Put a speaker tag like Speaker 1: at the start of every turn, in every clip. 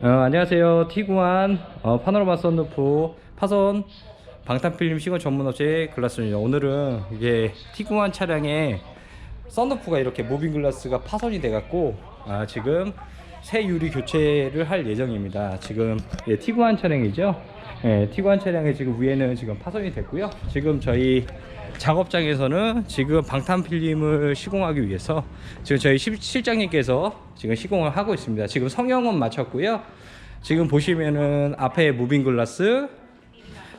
Speaker 1: 어, 안녕하세요. 티구안 어, 파노라마 썬루프 파손 방탄 필름 시공 전문업체 글라스입니다. 오늘은 이게 티구안 차량에 썬루프가 이렇게 모빙 글라스가 파손이 돼갖고 아, 지금 새 유리 교체를 할 예정입니다. 지금 예, 티구안 차량이죠. 예, 티구안 차량의 지금 위에는 지금 파손이 됐고요. 지금 저희 작업장에서는 지금 방탄 필름을 시공하기 위해서 지금 저희 실- 실장님께서 지금 시공을 하고 있습니다. 지금 성형은 마쳤고요. 지금 보시면은 앞에 무빙 글라스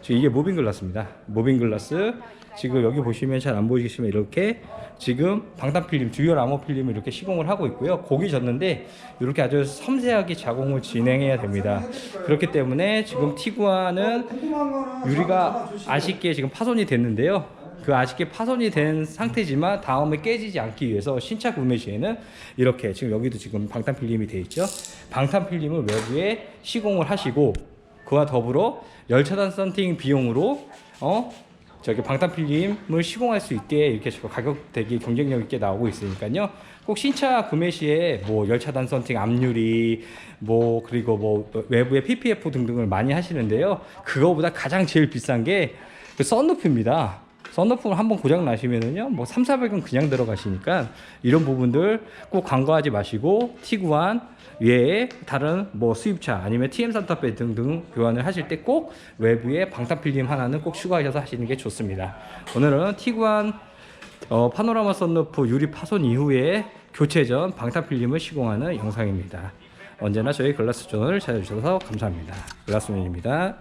Speaker 1: 지금 이게 모빙 글라스입니다. 모빙 글라스. 지금 여기 보시면 잘 안 보이시면 이렇게 지금 방탄 필름, 듀얼 아모 필름을 이렇게 시공을 하고 있고요. 곡이 졌는데 이렇게 아주 섬세하게 자공을 진행해야 됩니다. 그렇기 때문에 지금 티구아는 유리가 아쉽게 지금 파손이 됐는데요. 그 아쉽게 파손이 된 상태지만 다음에 깨지지 않기 위해서 신차 구매 시에는 이렇게 지금 여기도 지금 방탄 필름이 돼 있죠. 방탄 필름을 외부에 시공을 하시고 그와 더불어 열차단 썬팅 비용으로 어 저기 방탄 필름을 시공할 수 있게 이렇게 가격 대비 경쟁력 있게 나오고 있으니까요. 꼭 신차 구매 시에 뭐 열차단 썬팅 압유리 뭐 그리고 뭐 외부에 PPF 등등을 많이 하시는데요. 그거보다 가장 제일 비싼 게그 썬루프입니다. 썬루프를 한번 고장 나시면은요 뭐 3, 400은 그냥 들어가시니까 이런 부분들 꼭 간과하지 마시고 티구안 외에 다른 뭐 수입차 아니면 TM 산타페 등등 교환을 하실 때 꼭 외부에 방탄 필름 하나는 꼭 추가하셔서 하시는 게 좋습니다. 오늘은 티구안 어, 파노라마 썬루프 유리 파손 이후에 교체 전 방탄 필름을 시공하는 영상입니다. 언제나 저희 글라스 존을 찾아주셔서 감사합니다. 글라스맨입니다.